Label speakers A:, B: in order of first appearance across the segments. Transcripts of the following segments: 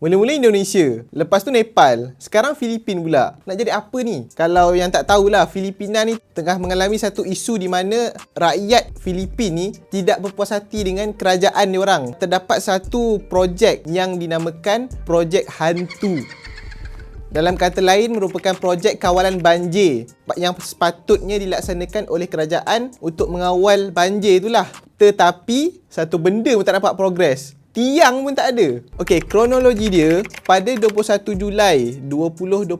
A: Mula-mula Indonesia, lepas tu Nepal, sekarang Filipin pula. Nak jadi apa ni? Kalau yang tak tahulah, Filipina ni tengah mengalami satu isu di mana rakyat Filipin ni tidak berpuas hati dengan kerajaan dia orang. Terdapat satu projek yang dinamakan Projek Hantu. Dalam kata lain merupakan projek kawalan banjir yang sepatutnya dilaksanakan oleh kerajaan untuk mengawal banjir itulah. Tetapi satu benda pun tak dapat progres tiang pun tak ada. Okey, kronologi dia pada 21 Julai 2025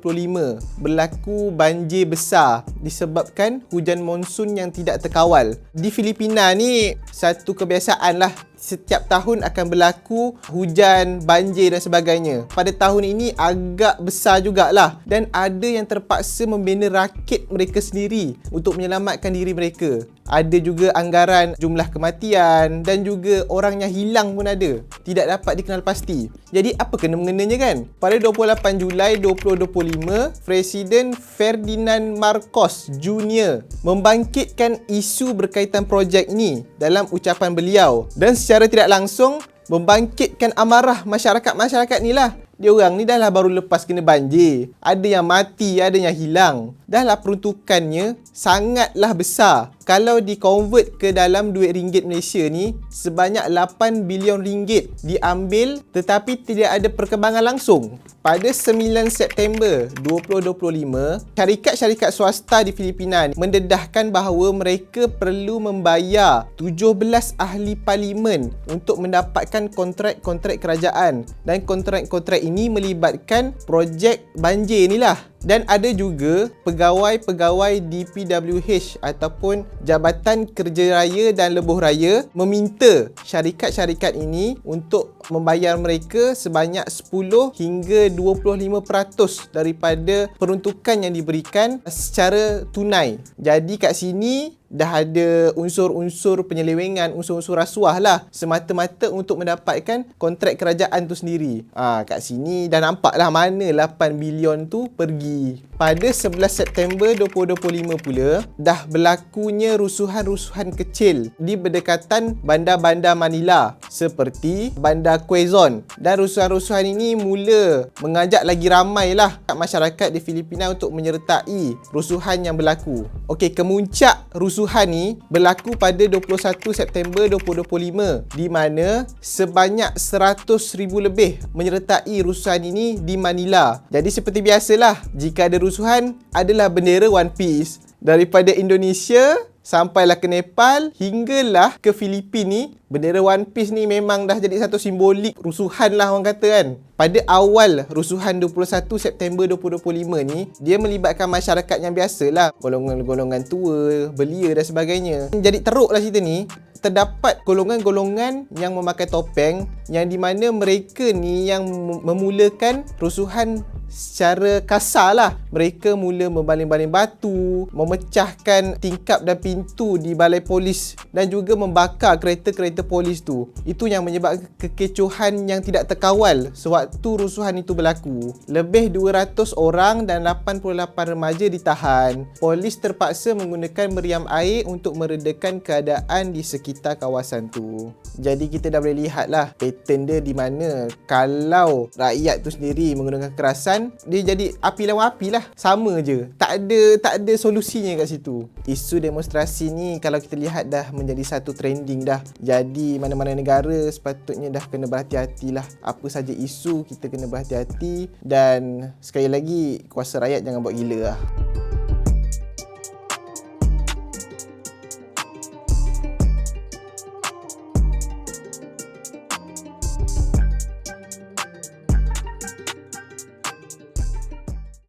A: berlaku banjir besar disebabkan hujan monsun yang tidak terkawal. Di Filipina ni satu kebiasaan lah setiap tahun akan berlaku hujan, banjir dan sebagainya. Pada tahun ini agak besar jugalah dan ada yang terpaksa membina rakit mereka sendiri untuk menyelamatkan diri mereka. Ada juga anggaran jumlah kematian dan juga orang yang hilang pun ada. Tidak dapat dikenal pasti. Jadi apa kena mengenanya kan? Pada 28 Julai 2025, Presiden Ferdinand Marcos Jr. membangkitkan isu berkaitan projek ini dalam ucapan beliau. Dan secara tidak langsung membangkitkan amarah masyarakat-masyarakat ni lah dia orang ni dah lah baru lepas kena banjir. Ada yang mati, ada yang hilang. Dah lah peruntukannya sangatlah besar. Kalau di-convert ke dalam duit ringgit Malaysia ni, sebanyak 8 bilion ringgit diambil tetapi tidak ada perkembangan langsung. Pada 9 September 2025, syarikat-syarikat swasta di Filipina mendedahkan bahawa mereka perlu membayar 17 ahli parlimen untuk mendapatkan kontrak-kontrak kerajaan dan kontrak-kontrak ini melibatkan projek banjir ni lah. Dan ada juga pegawai-pegawai DPWH ataupun Jabatan Kerja Raya dan Lebuh Raya meminta syarikat-syarikat ini untuk membayar mereka sebanyak 10 hingga 25% daripada peruntukan yang diberikan secara tunai. Jadi kat sini dah ada unsur-unsur penyelewengan, unsur-unsur rasuah lah semata-mata untuk mendapatkan kontrak kerajaan tu sendiri. Ha, kat sini dah nampak lah mana 8 bilion tu pergi. Pada 11 September 2025 pula, dah berlakunya rusuhan-rusuhan kecil di berdekatan bandar-bandar Manila seperti bandar Quezon. Dan rusuhan-rusuhan ini mula mengajak lagi ramai lah masyarakat di Filipina untuk menyertai rusuhan yang berlaku. Okey, kemuncak rusuhan kerusuhan ni berlaku pada 21 September 2025 di mana sebanyak 100,000 lebih menyertai rusuhan ini di Manila. Jadi seperti biasalah, jika ada rusuhan adalah bendera One Piece daripada Indonesia sampailah ke Nepal hinggalah ke Filipin ni bendera One Piece ni memang dah jadi satu simbolik rusuhan lah orang kata kan. Pada awal rusuhan 21 September 2025 ni dia melibatkan masyarakat yang biasa lah golongan-golongan tua, belia dan sebagainya. Jadi teruk lah cerita ni. Terdapat golongan-golongan yang memakai topeng yang di mana mereka ni yang memulakan rusuhan secara kasar lah. Mereka mula membaling-baling batu, memecahkan tingkap dan pintu di balai polis dan juga membakar kereta-kereta polis tu. Itu yang menyebabkan kekecohan yang tidak terkawal sewaktu rusuhan itu berlaku. Lebih 200 orang dan 88 remaja ditahan. Polis terpaksa menggunakan meriam air untuk meredakan keadaan di sekitar kawasan tu. Jadi kita dah boleh lihat lah pattern dia di mana kalau rakyat tu sendiri menggunakan kekerasan kan? Dia jadi api lawan api lah. Sama je. Tak ada tak ada solusinya kat situ. Isu demonstrasi ni kalau kita lihat dah menjadi satu trending dah. Jadi mana-mana negara sepatutnya dah kena berhati-hati lah. Apa saja isu kita kena berhati-hati. Dan sekali lagi kuasa rakyat jangan buat gila lah